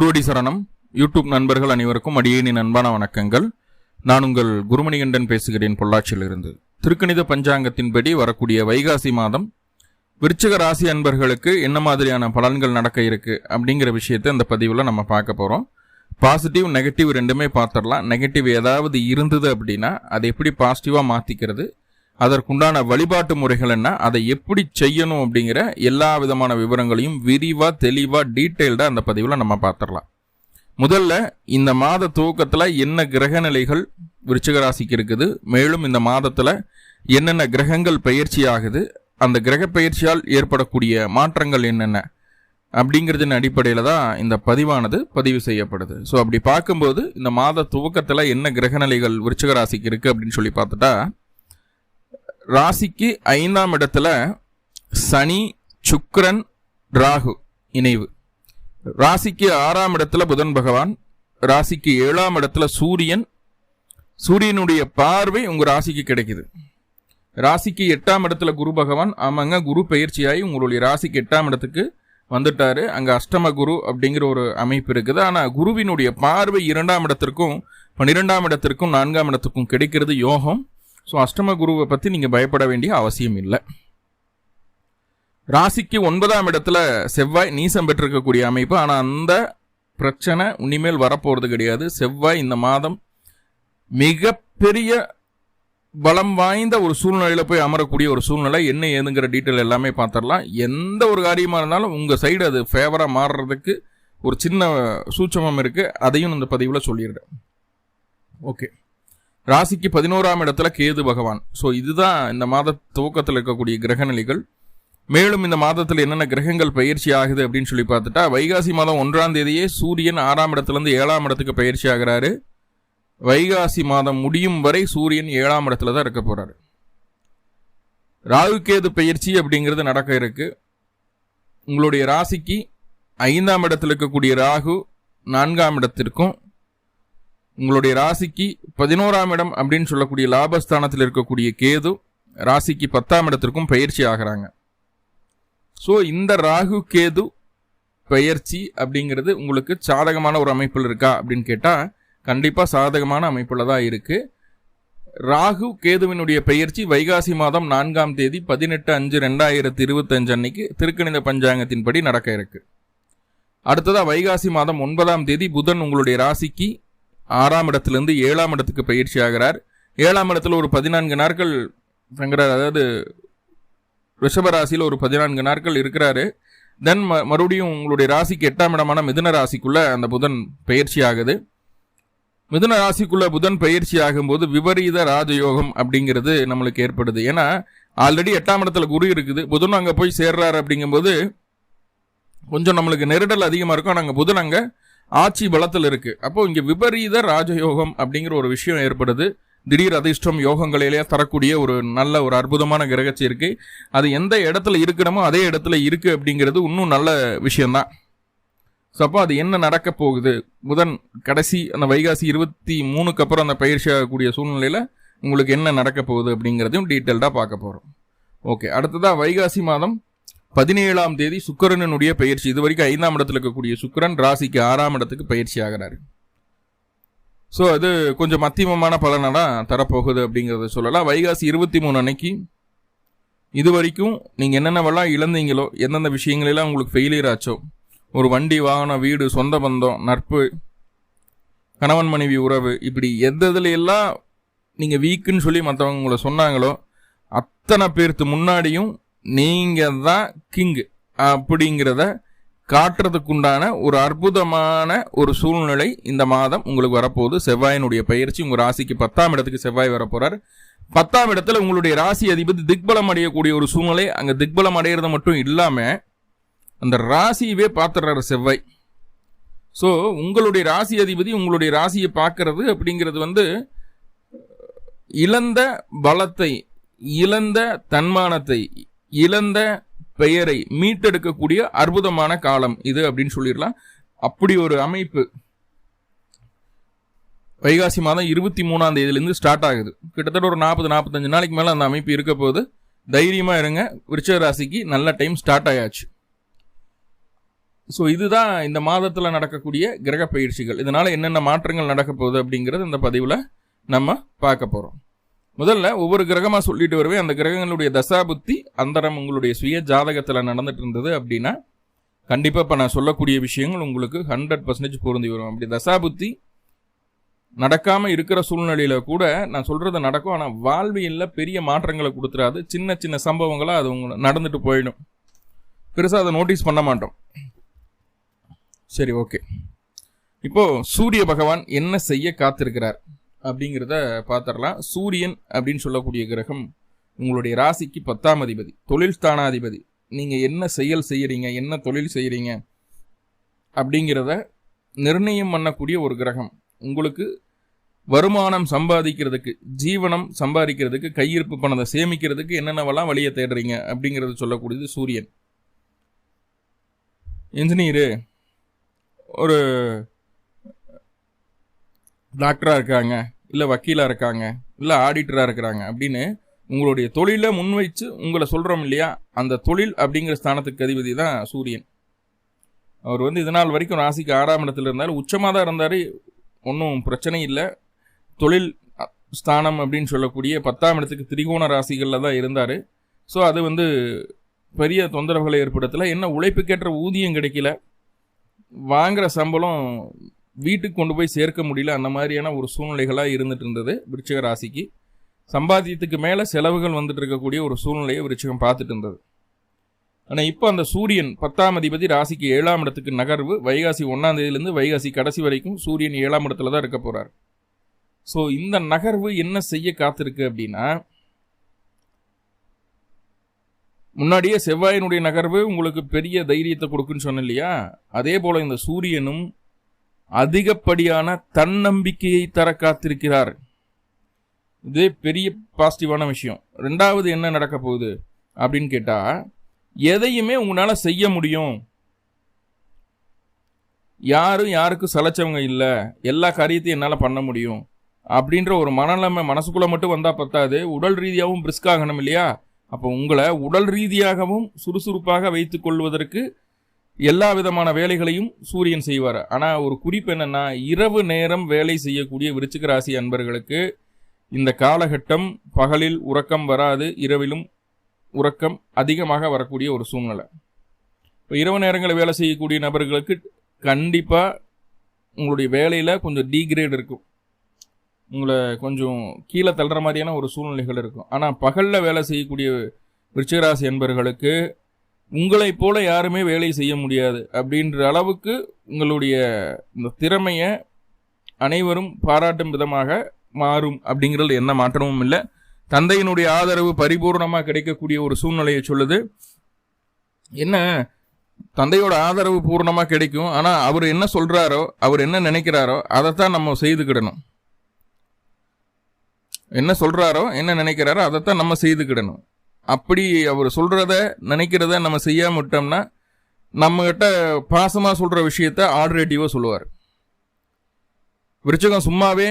குருவடி சரணம். யூடியூப் நண்பர்கள் அனைவருக்கும் அடியேனின் அன்பான வணக்கங்கள். நான் உங்கள் குருமணிகண்டன் பேசுகிறேன் பொள்ளாச்சியிலிருந்து. திருக்கணித பஞ்சாங்கத்தின்படி வரக்கூடிய வைகாசி மாதம் விருச்சிக ராசி அன்பர்களுக்கு என்ன மாதிரியான பலன்கள் நடக்க இருக்கு அப்படிங்கிற விஷயத்தை இந்த பதிவில் நம்ம பார்க்க போகிறோம் பாசிட்டிவ் நெகட்டிவ் ரெண்டுமே பார்த்துடலாம். நெகட்டிவ் ஏதாவது இருந்தது அப்படின்னா அதை எப்படி பாசிட்டிவாக மாற்றிக்கிறது அதற்குண்டான வழிபாட்டு முறைகள் என்ன? அதை எப்படி செய்யணும் அப்படிங்கிற எல்லா விதமான விவரங்களையும் விரிவாக தெளிவாக டீட்டெயில்டாக அந்த பதிவில் நம்ம பார்த்துடலாம். முதல்ல இந்த மாத துவக்கத்தில் என்ன கிரக நிலைகள் விருச்சிக ராசிக்கு இருக்குது? மேலும் இந்த மாதத்தில் என்னென்ன கிரகங்கள் பயிற்சி ஆகுது? அந்த கிரக பயிற்சியால் ஏற்படக்கூடிய மாற்றங்கள் என்னென்ன? அப்படிங்கிறதின் அடிப்படையில் தான் இந்த பதிவானது பதிவு செய்யப்படுது. ஸோ அப்படி பார்க்கும்போது இந்த மாத துவக்கத்தில் என்ன கிரகநிலைகள் விருச்சிக ராசிக்கு இருக்குது அப்படின்னு சொல்லி பார்த்துட்டா ராசிக்கு ஐந்தாம் இடத்துல சனி சுக்ரன் ராகு இணைவு. ராசிக்கு ஆறாம் இடத்துல புதன் பகவான் ராசிக்கு ஏழாம் இடத்துல சூரியன். சூரியனுடைய பார்வை உங்கள் ராசிக்கு கிடைக்குது. ராசிக்கு எட்டாம் இடத்துல குரு பகவான் ஆமாங்க குரு பயிற்சியாகி உங்களுடைய ராசிக்கு எட்டாம் இடத்துக்கு வந்துட்டார். அங்கே அஷ்டம குரு அப்படிங்கிற ஒரு அமைப்பு இருக்குது. ஆனால் குருவினுடைய பார்வை இரண்டாம் இடத்திற்கும் பன்னிரெண்டாம் இடத்திற்கும் நான்காம் இடத்துக்கும் கிடைக்கிறது யோகம். ஸோ அஷ்டம குருவை பற்றி நீங்கள் பயப்பட வேண்டிய அவசியம் இல்லை. ராசிக்கு ஒன்பதாம் இடத்துல செவ்வாய் நீசம் பெற்றிருக்கக்கூடிய அமைப்பு. ஆனால் அந்த பிரச்சனை இனிமேல் வரப்போகிறது கிடையாது. செவ்வாய் இந்த மாதம் மிகப்பெரிய பலம் வாய்ந்த ஒரு சூழ்நிலையில் போய் அமரக்கூடிய ஒரு சூழ்நிலை. என்ன ஏதுங்கிற டீட்டெயில் எல்லாமே பார்த்துடலாம் எந்த ஒரு காரியமாக இருந்தாலும் உங்கள் சைடு அது ஃபேவராக மாறுறதுக்கு ஒரு சின்ன சூட்சமம் இருக்குது அதையும் இந்த பதிவில் சொல்லிடுறேன். ஓகே ராசிக்கு பதினோராம் இடத்துல கேது பகவான். ஸோ இதுதான் இந்த மாத துவக்கத்தில் இருக்கக்கூடிய கிரகநிலைகள். மேலும் இந்த மாதத்தில் என்னென்ன கிரகங்கள் பயிற்சி ஆகுது அப்படின்னு சொல்லி பார்த்துட்டா வைகாசி மாதம் ஒன்றாம் தேதியே சூரியன் ஆறாம் இடத்துலேருந்து ஏழாம் இடத்துக்கு பயிற்சி ஆகிறாரு. வைகாசி மாதம் முடியும் வரை சூரியன் ஏழாம் இடத்துல தான் இருக்க போகிறாரு ராகு கேது பயிற்சி அப்படிங்கிறது நடக்க இருக்கு. உங்களுடைய ராசிக்கு ஐந்தாம் இடத்தில் இருக்கக்கூடிய ராகு நான்காம் இடத்திற்கும் உங்களுடைய ராசிக்கு பதினோராம் இடம் அப்படின்னு சொல்லக்கூடிய லாபஸ்தானத்தில் இருக்கக்கூடிய கேது ராசிக்கு பத்தாம் இடத்திற்கும் பயிற்சி ஆகிறாங்க. ஸோ இந்த ராகு கேது பயிற்சி அப்படிங்கிறது உங்களுக்கு சாதகமான ஒரு அமைப்பில் இருக்கா அப்படின்னு கேட்டால் கண்டிப்பாக சாதகமான அமைப்பில் தான் இருக்குது ராகு கேதுவினுடைய பெயர்ச்சி வைகாசி மாதம் நான்காம் தேதி பதினெட்டு அஞ்சு ரெண்டாயிரத்தி இருபத்தஞ்சு அன்னைக்கு திருக்கணித பஞ்சாங்கத்தின்படி நடக்க இருக்கு. அடுத்ததாக வைகாசி மாதம் ஒன்பதாம் தேதி புதன் உங்களுடைய ராசிக்கு ஆறாம் இடத்துலேருந்து ஏழாம் இடத்துக்கு பயிற்சி ஆகிறார். ஏழாம் இடத்துல ஒரு பதினான்கு நாட்கள் தங்குறார். அதாவது ரிஷபராசியில் ஒரு பதினான்கு நாட்கள் இருக்கிறாரு. தென் ம மறுபடியும் உங்களுடைய ராசிக்கு எட்டாம் இடமான மிதுன ராசிக்குள்ளே அந்த புதன் பயிற்சி ஆகுது. மிதுன ராசிக்குள்ளே புதன் பயிற்சி ஆகும்போது விபரீத ராஜயோகம் அப்படிங்கிறது நம்மளுக்கு ஏற்படுது. ஏன்னா ஆல்ரெடி எட்டாம் இடத்துல குரு இருக்குது. புதன் அங்கே போய் சேர்றாரு அப்படிங்கும்போது கொஞ்சம் நம்மளுக்கு நெருடல் அதிகமாக இருக்கும். ஆனால் அங்கே புதன் அங்கே ஆட்சி பலத்தில் இருக்கு. அப்போ இங்கே விபரீத ராஜயோகம் அப்படிங்கிற ஒரு விஷயம் ஏற்படுது. திடீர் அதிர்ஷ்டம் யோகங்களிலே தரக்கூடிய ஒரு நல்ல ஒரு அற்புதமான கிரகச்சி இருக்கு. அது எந்த இடத்துல இருக்கணுமோ அதே இடத்துல இருக்கு அப்படிங்கிறது இன்னும் நல்ல விஷயம்தான். ஸோ அப்போ அது என்ன நடக்க போகுது? புதன் கடைசி அந்த வைகாசி இருபத்தி மூணுக்கு அப்புறம் அந்த பயிற்சி ஆகக்கூடிய சூழ்நிலையில் உங்களுக்கு என்ன நடக்க போகுது அப்படிங்கிறதையும் டீட்டெயில்டாக பார்க்க போகிறோம் ஓகே அடுத்ததாக வைகாசி மாதம் பதினேழாம் தேதி சுக்கரனுடைய பயிற்சி இது வரைக்கும் ஐந்தாம் இடத்துல இருக்கக்கூடிய சுக்கரன் ராசிக்கு ஆறாம் இடத்துக்கு பயிற்சி ஆகிறாரு. ஸோ அது கொஞ்சம் மத்தியமமான பலனை தான் தரப்போகுது அப்படிங்கிறத சொல்லலாம். வைகாசி இருபத்தி மூணு அன்னைக்கு இது வரைக்கும் நீங்கள் என்னென்னவெல்லாம் இழந்தீங்களோ எந்தெந்த விஷயங்களெல்லாம் உங்களுக்கு ஃபெயிலியர் ஆச்சோ ஒரு வண்டி வாகனம் வீடு சொந்த பந்தம் நட்பு கணவன் மனைவி உறவு இப்படி எந்த எல்லாம் நீங்கள் வீக்குன்னு சொல்லி மற்றவங்க உங்களை சொன்னாங்களோ அத்தனை பேர்த்து முன்னாடியும் நீங்கள் தான் கிங்கு அப்படிங்கிறத காட்டுறதுக்குண்டான ஒரு அற்புதமான ஒரு சூழ்நிலை இந்த மாதம் உங்களுக்கு வரப்போகுது. செவ்வாயினுடைய பயிற்சி உங்கள் ராசிக்கு பத்தாம் இடத்துக்கு செவ்வாய் வரப்போகிறார் பத்தாம் இடத்துல உங்களுடைய ராசி அதிபதி திக்பலம் அடையக்கூடிய ஒரு சூழ்நிலை அங்கே திக்பலம் அடையிறது மட்டும் இல்லாமல் அந்த ராசியவே பார்த்துடுறாரு செவ்வாய். ஸோ உங்களுடைய ராசி அதிபதி உங்களுடைய ராசியை பார்க்கறது அப்படிங்கிறது வந்து இழந்த பலத்தை இழந்த தன்மானத்தை இழந்த பெயரை மீட்டெடுக்கக்கூடிய அற்புதமான காலம் இது அப்படின்னு சொல்லிடலாம். அப்படி ஒரு அமைப்பு வைகாசி மாதம் இருபத்தி மூணாம் தேதியிலேருந்து ஸ்டார்ட் ஆகுது. கிட்டத்தட்ட ஒரு நாற்பது நாற்பத்தஞ்சு நாளைக்கு மேலே அந்த அமைப்பு இருக்க போது தைரியமாக இருங்க. விருச்ச ராசிக்கு நல்ல டைம் ஸ்டார்ட் ஆயாச்சு. ஸோ இதுதான் இந்த மாதத்தில் நடக்கக்கூடிய கிரக பயிற்சிகள். இதனால் என்னென்ன மாற்றங்கள் நடக்க போகுது அப்படிங்கிறது இந்த பதிவில் நம்ம பார்க்க போகிறோம் முதல்ல ஒவ்வொரு கிரகமாக சொல்லிட்டு வருவேன் அந்த கிரகங்களுடைய தசாபுத்தி அந்தரம் உங்களுடைய சுய ஜாதகத்தில் நடந்துட்டு இருந்தது அப்படின்னா கண்டிப்பாக இப்போ நான் சொல்லக்கூடிய விஷயங்கள் உங்களுக்கு ஹண்ட்ரட் பர்சன்டேஜ் பொருந்தி வரும். அப்படி தசாபுத்தி நடக்காமல் இருக்கிற சூழ்நிலையில் கூட நான் சொல்கிறது நடக்கும். ஆனால் வாழ்வியலில் பெரிய மாற்றங்களை கொடுத்துறாது. சின்ன சின்ன சம்பவங்களாக அது உங்களை நடந்துட்டு போயிடும். பெருசாக அதை நோட்டீஸ் பண்ண மாட்டோம். சரி ஓகே இப்போ சூரிய பகவான் என்ன செய்ய காத்திருக்கிறார்? அப்படிங்கிறத பார்த்துடலாம். சூரியன் அப்படின்னு சொல்லக்கூடிய கிரகம் உங்களுடைய ராசிக்கு பத்தாம் அதிபதி தொழில் ஸ்தானாதிபதி. நீங்கள் என்ன செயல் செய்கிறீங்க என்ன தொழில் செய்கிறீங்க அப்படிங்கிறத நிர்ணயம் பண்ணக்கூடிய ஒரு கிரகம். உங்களுக்கு வருமானம் சம்பாதிக்கிறதுக்கு ஜீவனம் சம்பாதிக்கிறதுக்கு கையிருப்பு பணத்தை சேமிக்கிறதுக்கு என்னென்னவெல்லாம் வழியை தேடுறீங்க அப்படிங்கிறத சொல்லக்கூடியது சூரியன். இன்ஜினியரு ஒரு டாக்டராக இருக்காங்க இல்லை வக்கீலாக இருக்காங்க இல்லை ஆடிட்டராக இருக்கிறாங்க அப்படின்னு உங்களுடைய தொழிலை முன்வைச்சு உங்களை சொல்கிறோம் இல்லையா? அந்த தொழில் அப்படிங்கிற ஸ்தானத்துக்கு அதிபதி தான் சூரியன். அவர் வந்து இதனால் வரைக்கும் ராசிக்கு ஆறாம் இடத்துல இருந்தார். உச்சமாக தான் இருந்தார். ஒன்றும் பிரச்சனை இல்லை. தொழில் ஸ்தானம் அப்படின்னு சொல்லக்கூடிய பத்தாம் இடத்துக்கு திரிகோண ராசிகளில் தான் இருந்தார். ஸோ அது வந்து பெரிய தொந்தரவுகளை ஏற்படுத்தலை. என்ன உழைப்புக்கேற்ற ஊதியம் கிடைக்கல. வாங்குகிற சம்பளம் வீட்டுக்கு கொண்டு போய் சேர்க்க முடியல அந்த மாதிரியான ஒரு சூழ்நிலைகளாக இருந்துட்டு இருந்தது விருச்சிக ராசிக்கு. சம்பாத்தியத்துக்கு மேலே செலவுகள் வந்துட்டு இருக்கக்கூடிய ஒரு சூழ்நிலையை விருச்சிகம் பார்த்துட்டு இருந்தது. ஆனால் இப்போ அந்த சூரியன் பத்தாம் அதிபதி ராசிக்கு ஏழாம் இடத்துக்கு நகர்வு வைகாசி ஒன்றாம் தேதியிலேருந்து வைகாசி கடைசி வரைக்கும் சூரியன் ஏழாம் இடத்துல தான் இருக்க போகிறார் ஸோ இந்த நகர்வு என்ன செய்ய காத்திருக்கு அப்படின்னா முன்னாடியே செவ்வாயினுடைய நகர்வு உங்களுக்கு பெரிய தைரியத்தை கொடுக்குன்னு சொன்ன இல்லையா? அதே போல் இந்த சூரியனும் அதிகப்படியான தன்னம்பிக்கையை தர காத்திருக்கிறார். இதே பெரிய பாசிட்டிவான விஷயம். ரெண்டாவது என்ன நடக்க போகுது அப்படின்னு கேட்டால் எதையுமே உங்களால் செய்ய முடியும். யாரும் யாருக்கும் சலைச்சவங்க இல்லை. எல்லா காரியத்தையும் என்னால் பண்ண முடியும். அப்படின்ற ஒரு மனநிலைமை மனசுக்குள்ளே மட்டும் வந்தால் பத்தாது. உடல் ரீதியாகவும் பிரிஸ்க் ஆகணும் இல்லையா? அப்போ உங்களை உடல் ரீதியாகவும் சுறுசுறுப்பாக வைத்துக் கொள்வதற்கு எல்லா விதமான வேலைகளையும் சூரியன் செய்வார். ஆனால் ஒரு குறிப்பு என்னென்னா இரவு நேரம் வேலை செய்யக்கூடிய விருச்சிக ராசி அன்பர்களுக்கு இந்த காலகட்டம் பகலில் உறக்கம் வராது இரவிலும் உறக்கம் அதிகமாக வரக்கூடிய ஒரு சூழ்நிலை. இப்போ இரவு நேரங்களில் வேலை செய்யக்கூடிய நபர்களுக்கு கண்டிப்பாக உங்களுடைய வேலையில் கொஞ்சம் டீக்ரேட் இருக்கும். உங்களை கொஞ்சம் கீழே தள்ளுற மாதிரியான ஒரு சூழ்நிலைகள் இருக்கும். ஆனால் பகலில் வேலை செய்யக்கூடிய விருச்சிகராசி என்பர்களுக்கு உங்களைப் போல யாருமே வேலை செய்ய முடியாது அப்படின்ற அளவுக்கு உங்களுடைய இந்த திறமையை அனைவரும் பாராட்டும் விதமாக மாறும் அப்படிங்கிறது எந்த மாற்றமும் இல்லை. தந்தையினுடைய ஆதரவு பரிபூர்ணமாக கிடைக்கக்கூடிய ஒரு சூழ்நிலையை சொல்லுது. என்ன? தந்தையோட ஆதரவு பூர்ணமாக கிடைக்கும். ஆனால் அவர் என்ன சொல்கிறாரோ அவர் என்ன நினைக்கிறாரோ அதைத்தான் நம்ம செய்துக்கிடணும். என்ன சொல்கிறாரோ என்ன நினைக்கிறாரோ அதைத்தான் நம்ம செய்துக்கிடணும். அப்படி அவர் சொல்கிறத நினைக்கிறத நம்ம செய்யாம விட்டோம்னா நம்மகிட்ட பாசமாக சொல்கிற விஷயத்த ஆல்ரேட்டிவாக சொல்லுவார். விருச்சகம் சும்மாவே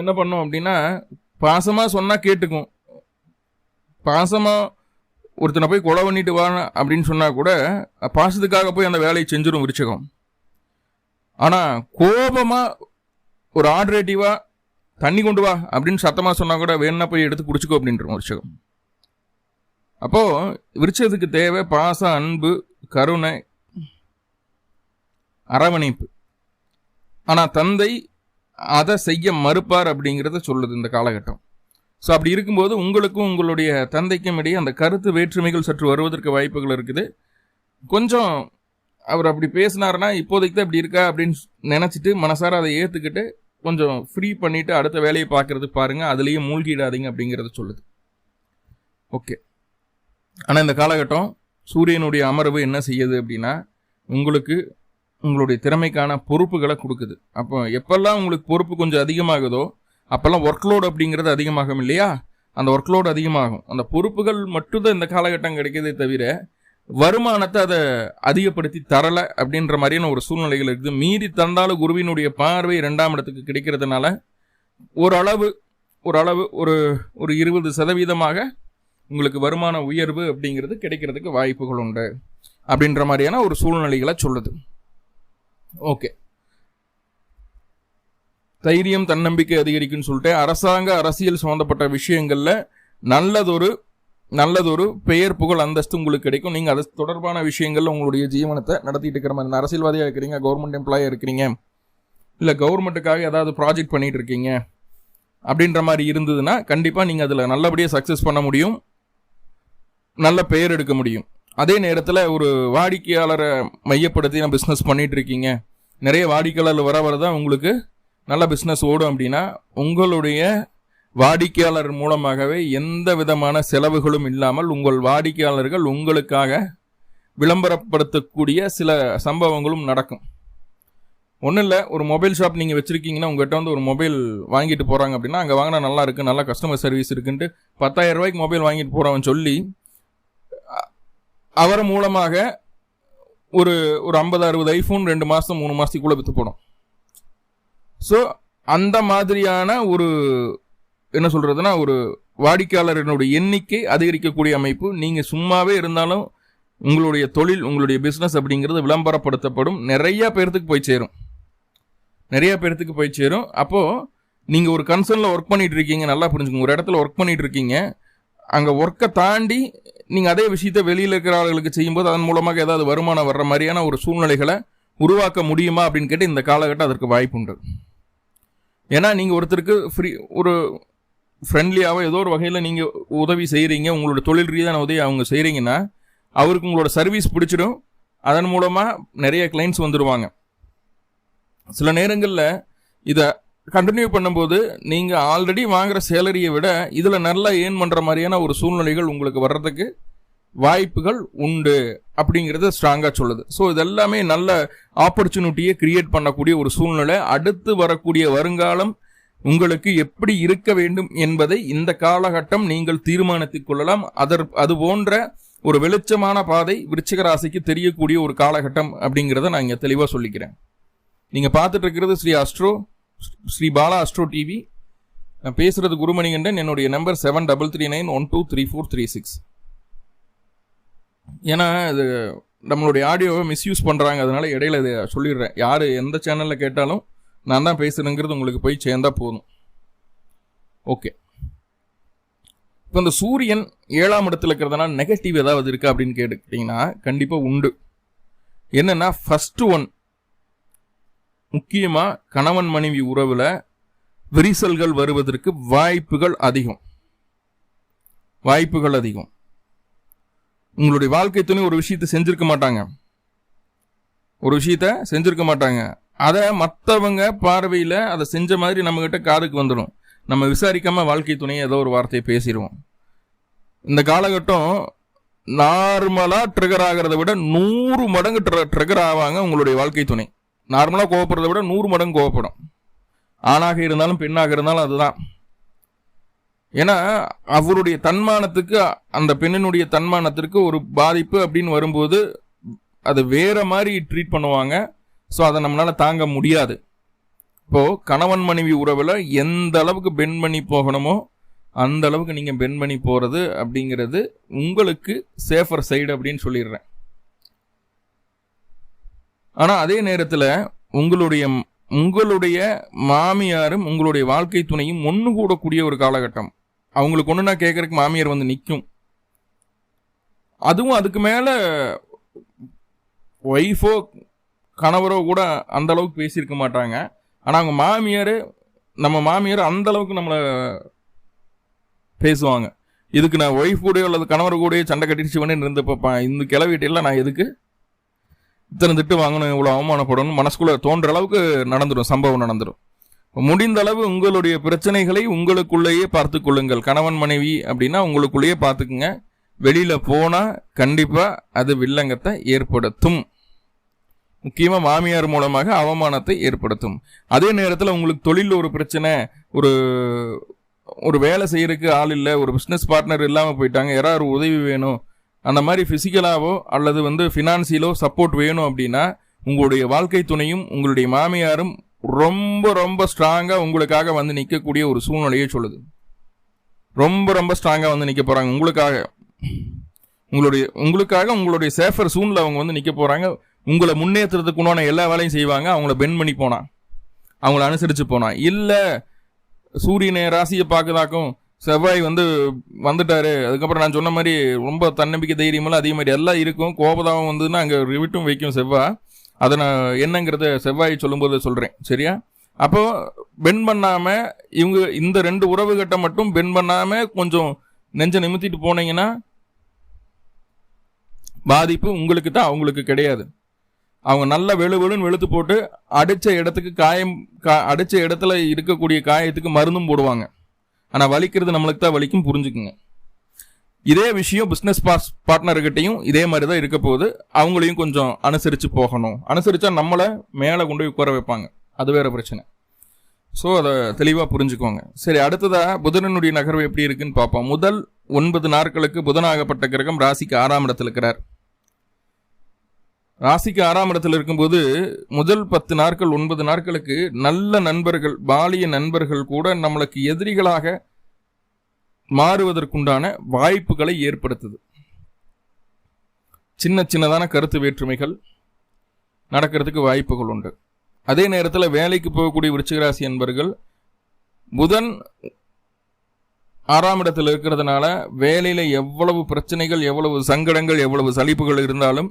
என்ன பண்ணோம் அப்படின்னா பாசமாக சொன்னால் கேட்டுக்கும். பாசமாக ஒருத்தனை போய் கொலை பண்ணிட்டு வா அப்படின்னு சொன்னால் கூட பாசத்துக்காக போய் அந்த வேலையை செஞ்சிடும் விருச்சகம். ஆனால் கோபமாக ஒரு ஆல்ரேட்டிவாக தண்ணி கொண்டு வா அப்படின்னு சத்தமாக சொன்னால் கூட வேணா போய் எடுத்து குடிச்சிக்கோ அப்படின்ற விருச்சகம். அப்போது விருட்சத்துக்கு தேவை பாச அன்பு கருணை அரவணைப்பு. ஆனால் தந்தை அதை செய்ய மறுப்பார் அப்படிங்கிறத சொல்லுது இந்த காலகட்டம். ஸோ அப்படி இருக்கும்போது உங்களுக்கும் உங்களுடைய தந்தைக்கும் இடையே அந்த கருத்து வேற்றுமைகள் சற்று வருவதற்கு வாய்ப்புகள் இருக்குது. கொஞ்சம் அவர் அப்படி பேசினாருன்னா இப்போதைக்கு தான் இப்படி இருக்கா அப்படின்னு நினச்சிட்டு மனசார அதை ஏற்றுக்கிட்டு கொஞ்சம் ஃப்ரீ பண்ணிவிட்டு அடுத்த வேலையை பார்க்குறதுக்கு பாருங்கள் அதுலேயும் மூழ்கிடாதீங்க அப்படிங்கிறத சொல்லுது. ஓகே ஆனால் இந்த காலகட்டம் சூரியனுடைய அமர்வு என்ன செய்யுது அப்படின்னா உங்களுக்கு உங்களுடைய திறமைக்கான பொறுப்புகளை கொடுக்குது. அப்போ எப்பெல்லாம் உங்களுக்கு பொறுப்பு கொஞ்சம் அதிகமாகுதோ அப்போல்லாம் ஒர்க்லோடு அப்படிங்கிறது அதிகமாகும் இல்லையா? அந்த ஒர்க்லோடு அதிகமாகும். அந்த பொறுப்புகள் மட்டும்தான் இந்த காலகட்டம் கிடைக்கிறதே தவிர வருமானத்தை அதை அதிகப்படுத்தி தரலை அப்படின்ற மாதிரியான ஒரு சூழ்நிலைகள் இருக்குது. மீறி தந்தாலும் குருவினுடைய பார்வை ரெண்டாம் இடத்துக்கு கிடைக்கிறதுனால ஓரளவு ஓரளவு ஒரு ஒரு இருபது சதவீதமாக உங்களுக்கு வருமான உயர்வு அப்படிங்கிறது கிடைக்கிறதுக்கு வாய்ப்புகள் உண்டு அப்படின்ற மாதிரியான ஒரு சூழ்நிலைகளை சொல்லுது. ஓகே. தைரியம் தன்னம்பிக்கை அதிகரிக்குன்னு சொல்லிட்டு அரசாங்க அரசியல் சம்மந்தப்பட்ட விஷயங்களில் நல்லதொரு நல்லதொரு பெயர் புகழ் அந்தஸ்து உங்களுக்கு கிடைக்கும். நீங்கள் அது தொடர்பான விஷயங்களில் உங்களுடைய ஜீவனத்தை நடத்திட்டு இருக்கிற மாதிரி அரசியல்வாதியாக இருக்கிறீங்க கவர்மெண்ட் எம்ப்ளாயாக இருக்கிறீங்க இல்லை கவர்மெண்ட்டுக்காக ஏதாவது ப்ராஜெக்ட் பண்ணிட்டு இருக்கீங்க அப்படின்ற மாதிரி இருந்ததுன்னா கண்டிப்பாக நீங்கள் அதில் நல்லபடியாக சக்ஸஸ் பண்ண முடியும். நல்ல பெயர் எடுக்க முடியும். அதே நேரத்தில் ஒரு வாடிக்கையாளரை மையப்படுத்தி நான் பிஸ்னஸ் பண்ணிட்டு இருக்கீங்க நிறைய வாடிக்கையாளர் வர வர தான் உங்களுக்கு நல்ல பிஸ்னஸ் ஓடும் அப்படின்னா உங்களுடைய வாடிக்கையாளர் மூலமாகவே எந்த விதமான செலவுகளும் இல்லாமல் உங்கள் வாடிக்கையாளர்கள் உங்களுக்காக விளம்பரப்படுத்தக்கூடிய சில சம்பவங்களும் நடக்கும். ஒன்றும் இல்லை ஒரு மொபைல் ஷாப் நீங்கள் வச்சுருக்கீங்கன்னா உங்கள்கிட்ட வந்து ஒரு மொபைல் வாங்கிட்டு போகிறாங்க அப்படின்னா அங்கே வாங்கினா நல்லா இருக்குது நல்லா கஸ்டமர் சர்வீஸ் இருக்குன்ட்டு பத்தாயிரம் ரூபாய்க்கு மொபைல் வாங்கிட்டு போகிறவன் சொல்லி அவர் மூலமாக ஒரு ஒரு ஐம்பது அறுபது ஐஃபோன் ரெண்டு மாதம் மூணு மாதத்துக்குள்ளே விற்று போடும் ஸோ அந்த மாதிரியான ஒரு என்ன சொல்கிறதுனா ஒரு வாடிக்கையாளரினுடைய எண்ணிக்கை அதிகரிக்கக்கூடிய அமைப்பு. நீங்கள் சும்மாவே இருந்தாலும் உங்களுடைய தொழில் உங்களுடைய பிஸ்னஸ் அப்படிங்கிறது விளம்பரப்படுத்தப்படும். நிறையா பேர்த்துக்கு போய் சேரும். நிறையா பேர்த்துக்கு போய் சேரும். அப்போது நீங்கள் ஒரு கன்சர்னில் ஒர்க் பண்ணிகிட்டு இருக்கீங்க நல்லா புரிஞ்சுக்கோங்க. ஒரு இடத்துல ஒர்க் பண்ணிகிட்டு இருக்கீங்க அங்கே ஒர்க்கை தாண்டி நீங்கள் அதே விஷயத்த வெளியில் இருக்கிற ஆளுகளுக்கு செய்யும்போது அதன் மூலமாக ஏதாவது வருமானம் வர்ற மாதிரியான ஒரு சூழ்நிலைகளை உருவாக்க முடியுமா அப்படின்னு கேட்டு இந்த காலகட்டம் அதற்கு வாய்ப்புண்டு ஏன்னா நீங்கள் ஒருத்தருக்கு ஃப்ரீ ஒரு ஃப்ரெண்ட்லியாகவோ ஏதோ ஒரு வகையில் நீங்கள் உதவி செய்கிறீங்க உங்களோட தொழில் ரீதியான உதவி அவங்க செய்கிறீங்கன்னா அவருக்கு உங்களோட சர்வீஸ் பிடிச்சிடும். அதன் மூலமாக நிறைய கிளைண்ட்ஸ் வந்துடுவாங்க சில நேரங்களில் இதை கண்டினியூ பண்ணும்போது நீங்கள் ஆல்ரெடி வாங்குற சேலரியை விட இதில் நல்லா ஏர்ன் பண்ணுற மாதிரியான ஒரு சூழ்நிலைகள் உங்களுக்கு வர்றதுக்கு வாய்ப்புகள் உண்டு அப்படிங்கிறத ஸ்ட்ராங்காக சொல்லுது. ஸோ இதெல்லாமே நல்ல ஆப்பர்ச்சுனிட்டியை கிரியேட் பண்ணக்கூடிய ஒரு சூழ்நிலை. அடுத்து வரக்கூடிய வருங்காலம் உங்களுக்கு எப்படி இருக்க வேண்டும் என்பதை இந்த காலகட்டம் நீங்கள் தீர்மானித்துக் கொள்ளலாம். அதர் அது போன்ற ஒரு வெளிச்சமான பாதை விருச்சிக ராசிக்கு தெரியக்கூடிய ஒரு காலகட்டம் அப்படிங்கிறத நான் இங்கே தெளிவாக சொல்லிக்கிறேன். நீங்கள் பார்த்துட்டு இருக்கிறது Sri astro. Sri Bala astro TV நான் பேசுறது குருமணிகண்டன். என்னுடைய number seven double three nine one two three four three six ஏன்னா இது நம்மளுடைய ஆடியோவை மிஸ்யூஸ் பண்ணுறாங்க அதனால இடையில இதை சொல்லிடுறேன். யார் எந்த சேனலில் கேட்டாலும் நான் தான் பேசுகிறேங்கிறது உங்களுக்கு போய் சேர்ந்தா போதும். ஓகே இப்போ இந்த சூரியன் ஏழாம் இடத்துல இருக்கிறதுனால நெகட்டிவ் ஏதாவது இருக்கா அப்படின்னு கேட்டுக்கிட்டிங்கன்னா கண்டிப்பாக உண்டு. என்னென்னா ஃபஸ்ட்டு ஒன் முக்கியமாக கணவன் மனைவி உறவில் விரிசல்கள் வருவதற்கு வாய்ப்புகள் அதிகம். வாய்ப்புகள் அதிகம். உங்களுடைய வாழ்க்கை துணை ஒரு விஷயத்தை செஞ்சிருக்க மாட்டாங்க. ஒரு விஷயத்த செஞ்சிருக்க மாட்டாங்க. அதை மற்றவங்க பார்வையில் அதை செஞ்ச மாதிரி நம்மக்கிட்ட காதுக்கு வந்துடும். நம்ம விசாரிக்காமல் வாழ்க்கை துணையை ஏதோ ஒரு வார்த்தையை பேசிடுவோம். இந்த காலகட்டம் நார்மலாக ட்ரிகர் ஆகிறத விட நூறு மடங்கு ட்ரிகர் ஆவாங்க உங்களுடைய வாழ்க்கை துணை. நார்மலாக கோவப்படுறத விட நூறு மடங்கு கோவப்படும். ஆணாக இருந்தாலும் பெண்ணாக இருந்தாலும் அதுதான். ஏன்னா அவருடைய தன்மானத்துக்கு அந்த பெண்ணினுடைய தன்மானத்திற்கு ஒரு பாதிப்பு அப்படின்னு வரும்போது அது வேற மாதிரி ட்ரீட் பண்ணுவாங்க. ஸோ அதை நம்மளால் தாங்க முடியாது. இப்போது கணவன் மனைவி உறவில் எந்த அளவுக்கு பெண் பண்ணி போகணுமோ அந்த அளவுக்கு நீங்கள் பெண் பண்ணி போகிறது அப்படிங்கிறது உங்களுக்கு சேஃபர் சைடு அப்படின்னு சொல்லிடுறேன். ஆனால் அதே நேரத்தில் உங்களுடைய உங்களுடைய மாமியாரும் உங்களுடைய வாழ்க்கை துணையும் ஒன்று கூடக்கூடிய ஒரு காலகட்டம். அவங்களுக்கு ஒன்றுனா கேட்குறக்கு மாமியார் வந்து நிற்கும் அதுவும் அதுக்கு மேலே ஒய்ஃபோ கணவரோ கூட அந்த அளவுக்கு பேசியிருக்க மாட்டாங்க. ஆனால் அவங்க மாமியார் நம்ம மாமியார் அந்த அளவுக்கு நம்மளை பேசுவாங்க. இதுக்கு நான் ஒய்ஃப் கூட அல்லது கணவர் கூட சண்டை கட்டிடுச்சு பண்ணி பார்ப்பேன் இந்த கிளவிட்டெல்லாம் நான் எதுக்கு இத்தனை திட்டு வாங்கணும் இவ்வளோ அவமானப்படணும் மனசுக்குள்ள தோன்ற அளவுக்கு நடந்துடும் சம்பவம் நடந்துடும். முடிந்த அளவு உங்களுடைய பிரச்சனைகளை உங்களுக்குள்ளேயே பார்த்து கொள்ளுங்கள். கணவன் மனைவி அப்படின்னா உங்களுக்குள்ளேயே பார்த்துக்குங்க. வெளியில் போனால் கண்டிப்பாக அது வில்லங்கத்தை ஏற்படுத்தும். முக்கியமாக மாமியார் மூலமாக அவமானத்தை ஏற்படுத்தும். அதே நேரத்தில் உங்களுக்கு தொழில் ஒரு பிரச்சனை ஒரு ஒரு வேலை செய்யறதுக்கு ஆள் இல்லை ஒரு பிஸ்னஸ் பார்ட்னர் இல்லாமல் போயிட்டாங்க யாராவது உதவி வேணும் அந்த மாதிரி ஃபிசிக்கலாவோ அல்லது வந்து ஃபினான்சியலோ சப்போர்ட் வேணும் அப்படின்னா உங்களுடைய வாழ்க்கை துணையும் உங்களுடைய மாமியாரும் ரொம்ப ரொம்ப ஸ்ட்ராங்காக உங்களுக்காக வந்து நிற்கக்கூடிய ஒரு சூழ்நிலையை சொல்லுது. ரொம்ப ரொம்ப ஸ்ட்ராங்காக வந்து நிற்க போகிறாங்க உங்களுக்காக உங்களுடைய உங்களுக்காக உங்களுடைய சேஃபர் சூனில் அவங்க வந்து நிற்க போகிறாங்க உங்களை முன்னேற்றத்துக்கு உண்டான எல்லா வேலையும் செய்வாங்க. அவங்கள பெண்ட் பண்ணி போனான் அவங்கள அனுசரித்து போனான் இல்லை சூரியனை ராசியை பார்க்குதாக்கும் செவ்வாய் வந்து வந்துட்டாரு. அதுக்கப்புறம் நான் சொன்ன மாதிரி ரொம்ப தன்னம்பிக்கை தைரியமெல்லாம் அதே மாதிரி எல்லாம் இருக்கும். கோபதாபம் வந்ததுன்னா அங்கே விட்டும் வைக்கும் செவ்வாய். அதை நான் என்னங்கிறத செவ்வாய் சொல்லும்போது சொல்கிறேன் சரியா? அப்போ பென் பண்ணாமல் இவங்க இந்த ரெண்டு உறவு கட்ட மட்டும் பென் பண்ணாமல் கொஞ்சம் நெஞ்சை நிமித்திட்டு போனீங்கன்னா பாதிப்பு உங்களுக்கு தான் அவங்களுக்கு கிடையாது. அவங்க நல்ல வெளுவெளுன்னு வெளுத்து போட்டு அடித்த இடத்துக்கு காயம் கா அடித்த இடத்துல இருக்கக்கூடிய காயத்துக்கு மருந்தும் போடுவாங்க. ஆனால் வலிக்கிறது நம்மளுக்கு தான் வலிக்கும் புரிஞ்சுக்குங்க. இதே விஷயம் பிஸ்னஸ் பாஸ் பார்ட்னர்கிட்டையும் இதே மாதிரி தான் இருக்க போகுது. அவங்களையும் கொஞ்சம் அனுசரித்து போகணும். அனுசரித்தா நம்மளை மேலே கொண்டு போய் உட்கார வைப்பாங்க. அது வேற பிரச்சனை. ஸோ அதை தெளிவாக புரிஞ்சுக்கோங்க. சரி அடுத்ததாக புதனனுடைய நகர்வு எப்படி இருக்குன்னு பார்ப்போம். முதல் ஒன்பது நாட்களுக்கு புதனாகப்பட்ட கிரகம் ராசிக்கு ஆறாம் இடத்தில் இருக்கிறார். ராசிக்கு ஆறாம் இடத்துல இருக்கும்போது முதல் பத்து நாட்கள் ஒன்பது நாட்களுக்கு நல்ல நண்பர்கள் பாலிய நண்பர்கள் கூட நம்மளுக்கு எதிரிகளாக மாறுவதற்குண்டான வாய்ப்புகளை ஏற்படுத்துது. சின்ன சின்னதான கருத்து வேற்றுமைகள் நடக்கிறதுக்கு வாய்ப்புகள் உண்டு. அதே நேரத்தில் வேலைக்கு போகக்கூடிய விருச்சிகராசி என்பர்கள் புதன் ஆறாம் இடத்தில் இருக்கிறதுனால வேலையில் எவ்வளவு பிரச்சனைகள் எவ்வளவு சங்கடங்கள் எவ்வளவு சலிப்புகள் இருந்தாலும்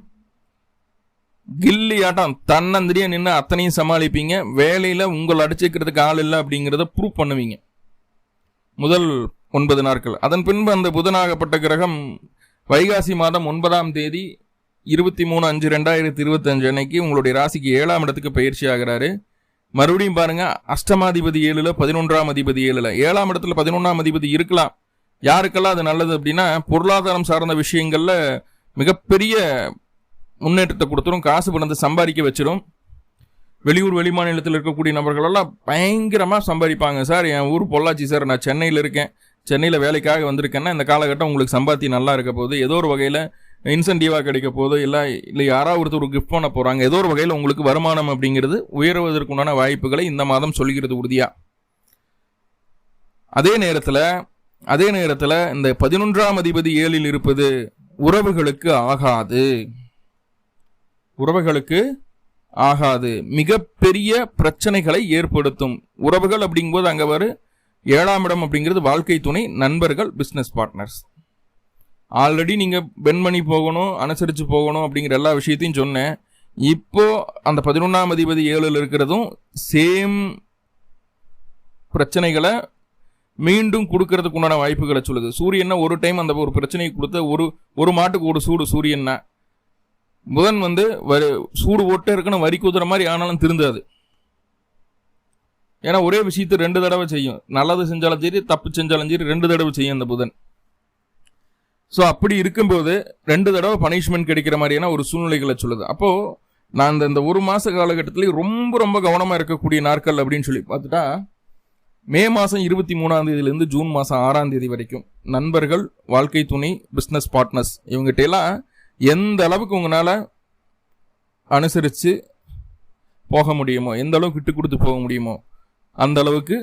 கில்லி ஆட்டம் தன்னந்திரியா நின்று அத்தனையும் சமாளிப்பீங்க. வேலையில் உங்களை அடிச்சுக்கிறதுக்கு ஆள் இல்லை அப்படிங்கிறத ப்ரூவ் பண்ணுவீங்க. முதல் ஒன்பது நாட்கள். அதன் பின்பு அந்த புதனாகப்பட்ட கிரகம் வைகாசி மாதம் ஒன்பதாம் தேதி இருபத்தி மூணு அஞ்சு ரெண்டாயிரத்தி இருபத்தஞ்சு அன்னைக்கு உங்களுடைய ராசிக்கு ஏழாம் இடத்துக்கு பயிற்சி ஆகிறாரு. மறுபடியும் பாருங்க அஷ்டமாதிபதி ஏழுல பதினொன்றாம் அதிபதி ஏழுல. ஏழாம் இடத்துல பதினொன்றாம் அதிபதி இருக்கலாம். யாருக்கெல்லாம் அது நல்லது அப்படின்னா பொருளாதாரம் சார்ந்த விஷயங்கள்ல மிகப்பெரிய முன்னேற்றத்தை கொடுத்துரும் காசு பணத்தை சம்பாதிக்க வச்சிடும் வெளியூர் வெளிமாநிலத்தில் இருக்கக்கூடிய நபர்களெல்லாம் பயங்கரமாக சம்பாதிப்பாங்க. சார் என் ஊர் பொள்ளாச்சி சார் நான் சென்னையில் இருக்கேன். சென்னையில் வேலைக்காக வந்திருக்கேன்னா இந்த காலகட்டம் உங்களுக்கு சம்பாத்தி நல்லா இருக்க போகுது. ஏதோ ஒரு வகையில் இன்சென்டிவாக கிடைக்க போதோ இல்லை இல்லை யாராவது ஒருத்தர் ஒரு கிஃப்ட் பண்ண போகிறாங்க ஏதோ ஒரு வகையில் உங்களுக்கு வருமானம் அப்படிங்கிறது உயர்வதற்குண்டான வாய்ப்புகளை இந்த மாதம் சொல்கிறது உறுதியாக அதே நேரத்தில் அதே நேரத்தில் இந்த பதினொன்றாம் அதிபதி ஏழில் இருப்பது உறவுகளுக்கு ஆகாது. உறவுகளுக்கு ஆகாது. மிகப்பெரிய பிரச்சனைகளை ஏற்படுத்தும். உறவுகள் அப்படிங்கும்போது அங்கே வரும் ஏழாம் இடம் அப்படிங்கிறது வாழ்க்கை துணை நண்பர்கள் பிஸ்னஸ் பார்ட்னர்ஸ் ஆல்ரெடி நீங்கள் பென் பண்ணி போகணும் அனுசரித்து போகணும் அப்படிங்கிற எல்லா விஷயத்தையும் சொன்னேன். இப்போ அந்த பதினொன்றாம் அதிபதி ஏழில் இருக்கிறதும் சேம் பிரச்சனைகளை மீண்டும் கொடுக்கறதுக்கு உண்டான வாய்ப்புகளை சொல்லுது. சூரியனை ஒரு டைம் அந்த ஒரு பிரச்சனையை கொடுத்த ஒரு ஒரு மாட்டுக்கு ஒரு சூடு சூரியன்னா. புதன் வந்து வரி சூடு போட்டே இருக்குன்னு வரி குதிரை மாதிரி ஆனாலும் திருந்தாது. ஏன்னா ஒரே விஷயத்தை ரெண்டு தடவை செய்யும். நல்லது செஞ்சாலும் சரி தப்பு செஞ்சாலும் சரி ரெண்டு தடவை செய்யும் அந்த புதன். ஸோ அப்படி இருக்கும்போது ரெண்டு தடவை பனிஷ்மெண்ட் கிடைக்கிற மாதிரியான ஒரு சூழ்நிலைகளை சொல்லுது. அப்போது நான் இந்த இந்த ஒரு மாத காலகட்டத்துலேயும் ரொம்ப ரொம்ப கவனமாக இருக்கக்கூடிய நாட்கள் அப்படின்னு சொல்லி பார்த்துட்டா மே மாதம் இருபத்தி மூணாம் தேதியிலேருந்து ஜூன் மாதம் ஆறாம் தேதி வரைக்கும் நண்பர்கள் வாழ்க்கை துணை பிஸ்னஸ் பார்ட்னர்ஸ் இவங்ககிட்ட எல்லாம் எந்த அளவுக்கு உங்களால் அனுசரித்து போக முடியுமோ எந்த அளவுக்கு விட்டு கொடுத்து போக முடியுமோ அந்த அளவுக்கு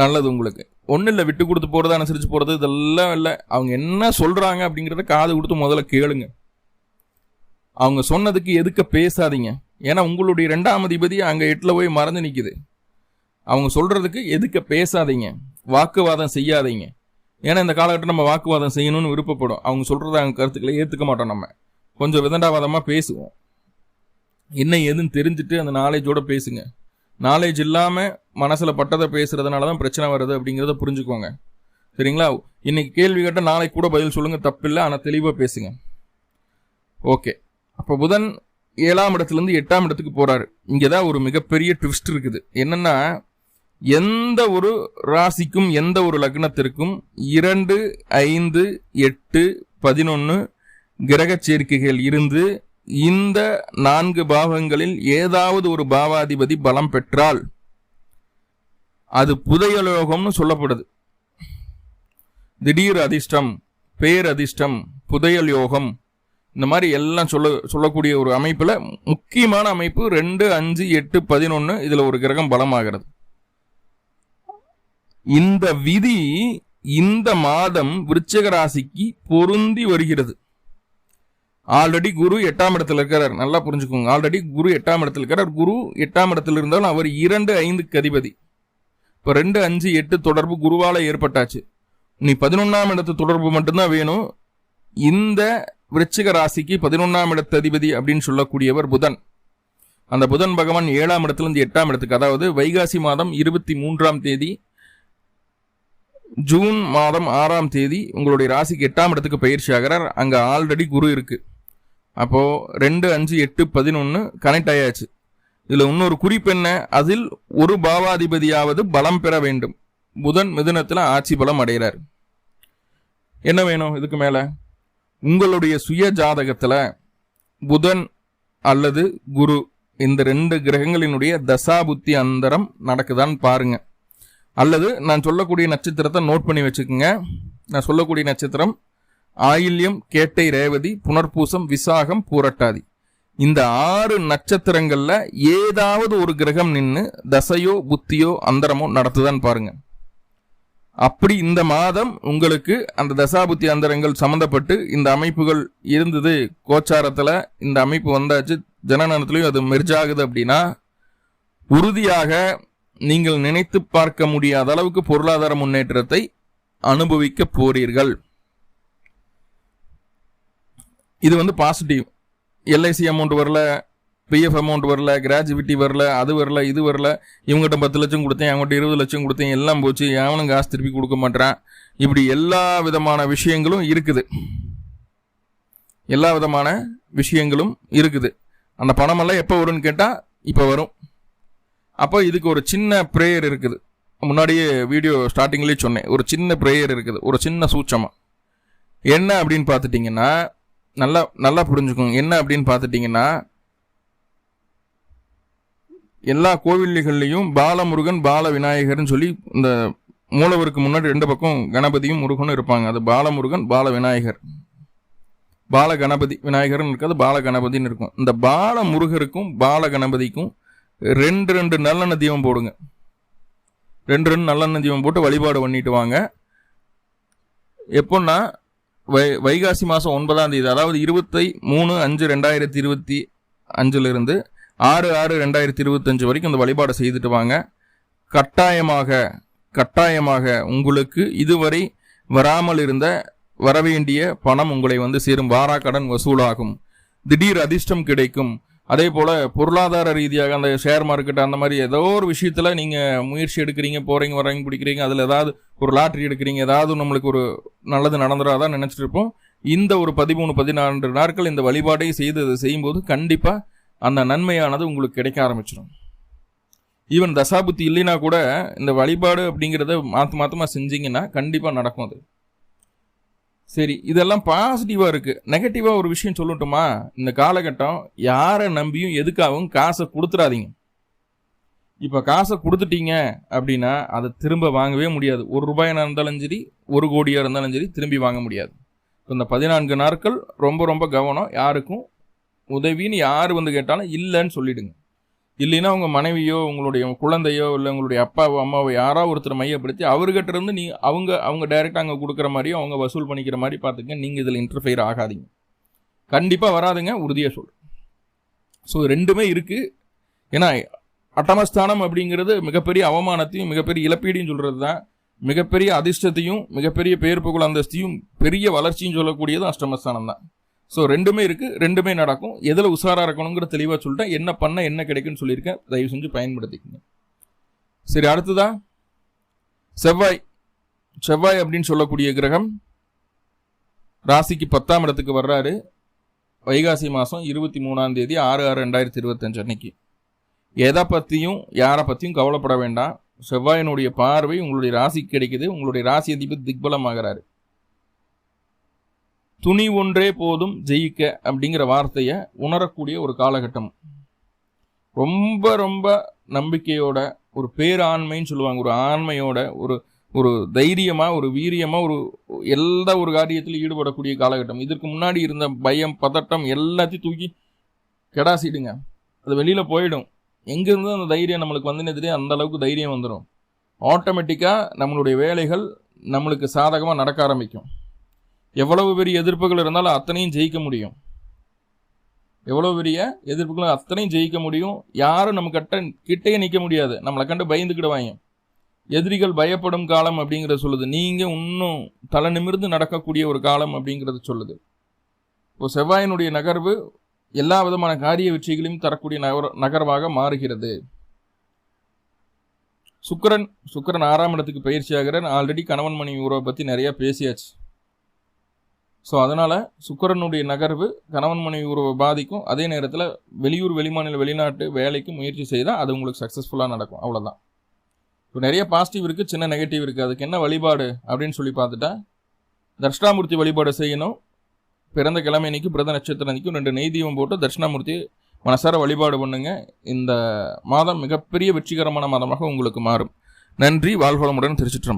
நல்லது உங்களுக்கு. ஒன்றும் இல்லை விட்டு கொடுத்து போகிறது அனுசரித்து போகிறது இதெல்லாம் இல்லை. அவங்க என்ன சொல்கிறாங்க அப்படிங்கிறத காது கொடுத்து முதல்ல கேளுங்க. அவங்க சொன்னதுக்கு எதுக்க பேசாதீங்க. ஏன்னா உங்களுடைய ரெண்டாம் அதிபதி அங்கே எட்டில் போய் மறந்து நிற்குது அவங்க சொல்கிறதுக்கு எதுக்க பேசாதீங்க. வாக்குவாதம் செய்யாதீங்க. ஏன்னா இந்த காலகட்டம் நம்ம வாக்குவாதம் செய்யணும்னு விருப்பப்படும். அவங்க சொல்கிறத அவங்க கருத்துக்களை ஏற்றுக்க மாட்டோம் நம்ம. கொஞ்சம் விதண்டாவாதமாக பேசுவோம். என்ன ஏதுன்னு தெரிஞ்சுட்டு அந்த நாலேஜோட பேசுங்க. நாலேஜ் இல்லாமல் மனசில் பட்டதை பேசுகிறதுனால தான் பிரச்சனை வருது அப்படிங்கிறத புரிஞ்சுக்கோங்க. சரிங்களா? இன்னைக்கு கேள்வி கேட்டால் நாளைக்கு கூட பதில் சொல்லுங்கள் தப்பில்லை ஆனால் தெளிவாக பேசுங்க. ஓகே. அப்போ புதன் ஏழாம் இடத்துலேருந்து எட்டாம் இடத்துக்கு போகிறாரு இங்கே தான் ஒரு மிகப்பெரிய ட்விஸ்ட் இருக்குது. என்னென்னா எந்த ஒரு ராசிக்கும் எந்த ஒரு லக்னத்திற்கும் இரண்டு ஐந்து எட்டு பதினொன்று கிரக சேர்க்கைகள் இருந்து இந்த நான்கு பாவங்களில் ஏதாவது ஒரு பாவாதிபதி பலம் பெற்றால் அது புதையலோகம்னு சொல்லப்படுது. திடீர் அதிர்ஷ்டம் பேர் அதிர்ஷ்டம் புதையல் யோகம் இந்த மாதிரி எல்லாம் சொல்ல சொல்லக்கூடிய ஒரு அமைப்பில் முக்கியமான அமைப்பு ரெண்டு அஞ்சு எட்டு பதினொன்று இதில் ஒரு கிரகம் பலமாகிறது. இந்த விதி இந்த மாதம் விருச்சக ராசிக்கு பொருந்தி வருகிறது. ஆல்ரெடி குரு எட்டாம் இடத்துல இருக்கிறார் நல்லா புரிஞ்சுக்கோங்க. ஆல்ரெடி குரு எட்டாம் இடத்துல இருக்கிறார் குரு எட்டாம் இடத்துல இருந்தாலும் அவர் இரண்டு ஐந்துக்கு அதிபதி. இப்போ ரெண்டு அஞ்சு எட்டு தொடர்பு குருவால் ஏற்பட்டாச்சு. நீ பதினொன்றாம் இடத்து தொடர்பு மட்டும்தான் வேணும். இந்த விருச்சிக ராசிக்கு பதினொன்றாம் இடத்து அதிபதி அப்படின்னு சொல்லக்கூடியவர் புதன். அந்த புதன் பகவான் ஏழாம் இடத்துலேருந்து எட்டாம் இடத்துக்கு அதாவது வைகாசி மாதம் இருபத்தி மூன்றாம் தேதி ஜூன் மாதம் ஆறாம் தேதி உங்களுடைய ராசிக்கு எட்டாம் இடத்துக்கு பயிற்சி ஆகிறார். அங்கே ஆல்ரெடி குரு இருக்கு. அப்போது ரெண்டு அஞ்சு எட்டு பதினொன்று கனெக்ட் ஆயாச்சு. இதில் இன்னொரு குறிப்பு என்ன? அதில் ஒரு பாவாதிபதியாவது பலம் பெற வேண்டும். புதன் மிதுனத்தில் ஆட்சி பலம் அடைகிறார். என்ன வேணும் இதுக்கு மேலே? உங்களுடைய சுய ஜாதகத்தில் புதன் அல்லது குரு இந்த ரெண்டு கிரகங்களினுடைய தசாபுத்தி அந்தரம் நடக்குதான்னு பாருங்க. அல்லது நான் சொல்லக்கூடிய நட்சத்திரத்தை நோட் பண்ணி வச்சுக்கோங்க. நான் சொல்லக்கூடிய நட்சத்திரம் ஆயில்யம் கேட்டை ரேவதி புனர்பூசம் விசாகம் பூரட்டாதி. இந்த ஆறு நட்சத்திரங்கள்ல ஏதாவது ஒரு கிரகம் நின்று தசையோ புத்தியோ அந்தரமோ நடத்துதான்னு பாருங்க. அப்படி இந்த மாதம் உங்களுக்கு அந்த தசாபுத்தி அந்தரங்கள் சம்மந்தப்பட்டு இந்த அமைப்புகள் இருந்தது. கோச்சாரத்தில் இந்த அமைப்பு வந்தாச்சு. ஜனநலத்திலையும் அது மெர்ஜாகுது அப்படின்னா உறுதியாக நீங்கள் நினைத்து பார்க்க முடியாத அளவுக்கு பொருளாதார முன்னேற்றத்தை அனுபவிக்க போறீர்கள். இது வந்து பாசிட்டிவ் எல்ஐசி அமௌண்ட் வரல பிஎஃப் அமௌண்ட் வரல கிராஜுவிட்டி வரல அது வரல இது வரல. இவங்ககிட்ட பத்து லட்சம் கொடுத்தேன் அவங்ககிட்ட இருபது லட்சம் கொடுத்தேன் எல்லாம் போச்சு. எவனும் காசு திருப்பி கொடுக்க மாட்டேறான் இப்படி எல்லா விதமான விஷயங்களும் இருக்குது. எல்லா விதமான விஷயங்களும் இருக்குது. அந்த பணமெல்லாம் எப்போ வரும்னு கேட்டால் இப்போ வரும். அப்போ இதுக்கு ஒரு சின்ன ப்ரேயர் இருக்குது. முன்னாடியே வீடியோ ஸ்டார்டிங்லேயே சொன்னேன். ஒரு சின்ன ப்ரேயர் இருக்குது. ஒரு சின்ன சூச்சமாக என்ன அப்படின்னு பார்த்துட்டிங்கன்னா நல்லா நல்லா புரிஞ்சுக்கோங்க. என்ன அப்படின்னு பார்த்துட்டிங்கன்னா எல்லா கோவில்கள்லையும் பாலமுருகன் பால விநாயகர்னு சொல்லி இந்த மூலவருக்கு முன்னாடி ரெண்டு பக்கம் கணபதியும் முருகனும் இருப்பாங்க. அது பாலமுருகன் பால விநாயகர் பால கணபதி விநாயகர்னு இருக்காது பால கணபதினு இருக்கும். இந்த பால முருகருக்கும் பால கணபதிக்கும் ரெண்டு ரெண்டு நல்லெண்ணெய் தீபம் போடுங்க. ரெண்டு ரெண்டு நல்லெண்ணெய் தீபம் போட்டு வழிபாடு பண்ணிட்டு வாங்க. எப்போன்னா வை வைகாசி மாதம் ஒன்பதாம் தேதி அதாவது இருபத்தி மூணு அஞ்சு ரெண்டாயிரத்தி இருபத்தி அஞ்சுலேருந்து ஆறு ஆறு ரெண்டாயிரத்தி இருபத்தஞ்சு வரைக்கும் இந்த வழிபாடு செய்துட்டு வாங்க. கட்டாயமாக கட்டாயமாக உங்களுக்கு இதுவரை வராமல் இருந்த வரவேண்டிய பணம் உங்களை வந்து சேரும். வாராக்கடன் வசூலாகும். திடீர் அதிர்ஷ்டம் கிடைக்கும். அதே போல் பொருளாதார ரீதியாக அந்த ஷேர் மார்க்கெட் அந்த மாதிரி ஏதோ ஒரு விஷயத்தில் நீங்கள் முயற்சி எடுக்கிறீங்க போகிறீங்க வர்றீங்க பிடிக்கிறீங்க அதில் ஏதாவது ஒரு லாட்ரி எடுக்கிறீங்க ஏதாவது நம்மளுக்கு ஒரு நல்லது நடந்துடாதான் நினச்சிட்டு இருப்போம். இந்த ஒரு பதிமூணு பதினான்கு நாட்கள் இந்த வழிபாட்டை செய்து அதை செய்யும்போது கண்டிப்பாக அந்த நன்மையானது உங்களுக்கு கிடைக்க ஆரம்பிச்சிடும் ஈவன் தசாபுத்தி இல்லைன்னா கூட இந்த வழிபாடு அப்படிங்கிறத மாற்ற மாற்றமாக செஞ்சீங்கன்னா கண்டிப்பாக நடக்கும் அது. சரி இதெல்லாம் பாசிட்டிவாக இருக்குது நெகட்டிவாக ஒரு விஷயம் சொல்லட்டுமா? இந்த காலகட்டம் யாரை நம்பியும் எதுக்காகவும் காசை கொடுத்துடாதீங்க இப்போ காசை கொடுத்துட்டீங்க அப்படின்னா அதை திரும்ப வாங்கவே முடியாது. ஒரு ரூபாயாக இருந்தாலும் சரி ஒரு கோடியாக இருந்தாலும் சரி திரும்பி வாங்க முடியாது. இப்போ இந்த பதினான்கு நாட்கள் ரொம்ப ரொம்ப கவனம். யாருக்கும் உதவின்னு யார் வந்து கேட்டாலும் இல்லைன்னு சொல்லிடுங்க. இல்லைன்னா உங்கள் மனைவியோ உங்களுடைய குழந்தையோ இல்லை உங்களுடைய அப்பாவோ அம்மாவோ யாரோ ஒருத்தர் மையப்படுத்தி அவர்கிட்ட இருந்து நீ அவங்க அவங்க டைரெக்டாக அங்கே கொடுக்குற மாதிரியோ அவங்க வசூல் பண்ணிக்கிற மாதிரி பார்த்துங்க நீங்கள் இதில் இன்டர்ஃபியர் ஆகாதீங்க. கண்டிப்பாக வராதுங்க. உறுதியாக சொல். ஸோ ரெண்டுமே இருக்குது ஏன்னா அட்டமஸ்தானம் அப்படிங்கிறது மிகப்பெரிய அவமானத்தையும் மிகப்பெரிய இழப்பீடையும் சொல்கிறது தான் மிகப்பெரிய அதிர்ஷ்டத்தையும் மிகப்பெரிய பேர் புகழ் அந்தஸ்தையும் பெரிய வளர்ச்சியும் சொல்லக்கூடியது அஷ்டமஸ்தானம் தான் ஸோ ரெண்டுமே இருக்குது ரெண்டுமே நடக்கும். எதில் உஷாராக இருக்கணுங்கிற தெளிவாக சொல்லிட்டேன். என்ன பண்ண என்ன கிடைக்குன்னு சொல்லியிருக்கேன். தயவு செஞ்சு பயன்படுத்திக்கங்க. சரி அடுத்ததா? செவ்வாய். செவ்வாய் அப்படின்னு சொல்லக்கூடிய கிரகம் ராசிக்கு பத்தாம் இடத்துக்கு வர்றாரு. வைகாசி மாதம் இருபத்தி மூணாம் தேதி ஆறு ஆறு ரெண்டாயிரத்தி இருபத்தஞ்சு அன்னைக்கு. எதை பற்றியும் யாரை பற்றியும் கவலைப்பட வேண்டாம். செவ்வாயினுடைய பார்வை உங்களுடைய ராசிக்கு கிடைக்குது. உங்களுடைய ராசி அதிபதி திக்பலமாகிறாரு. துணி ஒன்றே போதும் ஜெயிக்க அப்படிங்கிற வார்த்தையை உணரக்கூடிய ஒரு காலகட்டம். ரொம்ப ரொம்ப நம்பிக்கையோட ஒரு பேராண்மைன்னு சொல்லுவாங்க. ஒரு ஆண்மையோட ஒரு ஒரு தைரியமாக ஒரு வீரியமாக ஒரு எல்லா ஒரு காரியத்திலும் ஈடுபடக்கூடிய காலகட்டம். இதற்கு முன்னாடி இருந்த பயம் பதட்டம் எல்லாத்தையும் தூக்கி கெடாசிடுங்க. அது வெளியில் போயிடும். எங்கேருந்து அந்த தைரியம் நம்மளுக்கு வந்து அந்த அளவுக்கு தைரியம் வந்துடும் ஆட்டோமேட்டிக்காக நம்மளுடைய வேலைகள் நம்மளுக்கு சாதகமாக நடக்க ஆரம்பிக்கும். எவ்வளவு பெரிய எதிர்ப்புகள் இருந்தாலும் அத்தனையும் ஜெயிக்க முடியும். எவ்வளோ பெரிய எதிர்ப்புகளும் அத்தனையும் ஜெயிக்க முடியும். யாரும் நம்ம கிட்ட கிட்டே நிற்க முடியாது. நம்மளை கண்டு பயந்துக்கிடுவாங்க. எதிரிகள் பயப்படும் காலம் அப்படிங்கிறத சொல்லுது. நீங்கள் இன்னும் தலை நிமிர்ந்து நடக்கக்கூடிய ஒரு காலம் அப்படிங்கிறது சொல்லுது. இப்போ செவ்வாயினுடைய நகர்வு எல்லா விதமான காரிய வெற்றிகளையும் தரக்கூடிய நகர நகர்வாக மாறுகிறது. சுக்கரன் சுக்கரன் ஆறாம் இடத்துக்கு பயிற்சி ஆல்ரெடி கணவன் மனைவி உறவை பற்றி நிறையா பேசியாச்சு. ஸோ அதனால் சுக்கிரனுடைய நகர்வு கணவன் மனைவி உறவை பாதிக்கும். அதே நேரத்தில் வெளியூர் வெளிமாநில வெளிநாட்டு வேலைக்கு முயற்சி செய்தால் அது உங்களுக்கு சக்ஸஸ்ஃபுல்லாக நடக்கும். அவ்வளோதான் இப்போ நிறைய பாசிட்டிவ் இருக்குது சின்ன நெகட்டிவ் இருக்குது அதுக்கு என்ன வழிபாடு அப்படின்னு சொல்லி பார்த்துட்டா தட்சிணாமூர்த்தி வழிபாடு செய்யணும். பிறந்த கிழமை அன்னைக்கு பிறந்த நட்சத்திரம் அன்னைக்கும் ரெண்டு நெய் தீபம் போட்டு தட்சிணாமூர்த்தி மனசார வழிபாடு பண்ணுங்க. இந்த மாதம் மிகப்பெரிய வெற்றிகரமான மாதமாக உங்களுக்கு மாறும். நன்றி வாழ்வளமுடன் திருச்சிட்டு